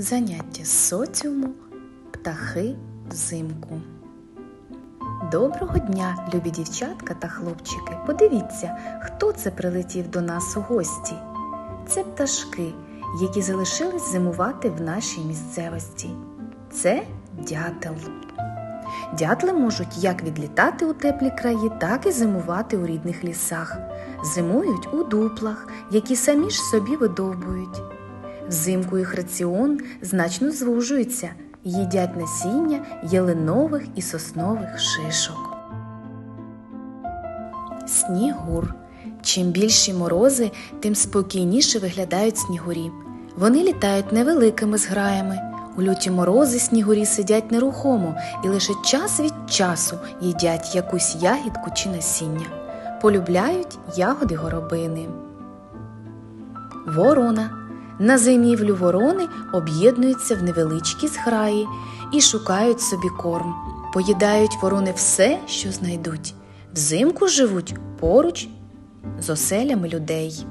Заняття з соціуму птахи взимку. Доброго дня, любі дівчатка та хлопчики. Подивіться, хто це прилетів до нас у гості. Це пташки, які залишились зимувати в нашій місцевості. Це дятел. Дятли можуть як відлітати у теплі краї, так і зимувати у рідних лісах. Зимують у дуплах, які самі ж собі видовбують. Взимку їх раціон значно звужується, їдять насіння ялинових і соснових шишок. Снігур. Чим більші морози, тим спокійніше виглядають снігурі. Вони літають невеликими зграями. У люті морози снігурі сидять нерухомо і лише час від часу їдять якусь ягідку чи насіння. Полюбляють ягоди горобини. Ворона. На зимівлю ворони об'єднуються в невеличкі зграї і шукають собі корм. Поїдають ворони все, що знайдуть. Взимку живуть поруч з оселями людей.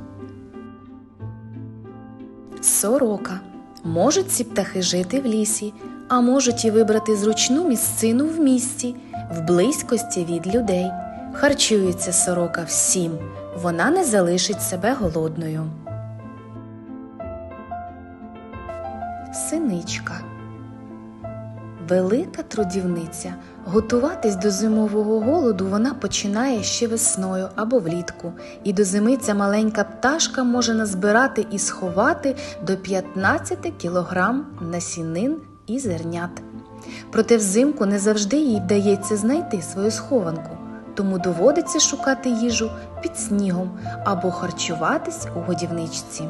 Сорока. Можуть ці птахи жити в лісі, а можуть і вибрати зручну місцину в місті, в близькості від людей. Харчується сорока всім, вона не залишить себе голодною. Синичка. Велика трудівниця. Готуватись до зимового голоду вона починає ще весною або влітку, і до зими ця маленька пташка може назбирати і сховати до 15 кілограм насінин і зернят. Проте взимку не завжди їй вдається знайти свою схованку, тому доводиться шукати їжу під снігом або харчуватись у годівничці.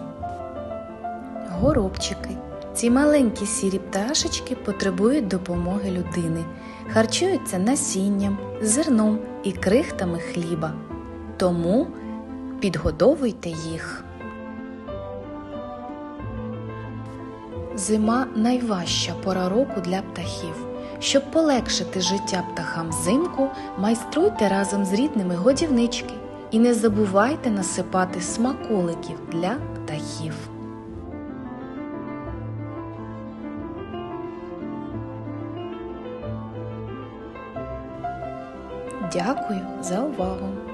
Горобчики. Ці маленькі сірі пташечки потребують допомоги людини, харчуються насінням, зерном і крихтами хліба. Тому підгодовуйте їх. Зима найважча пора року для птахів. Щоб полегшити життя птахам взимку, майструйте разом з рідними годівнички і не забувайте насипати смаколиків для птахів. Дякую за увагу!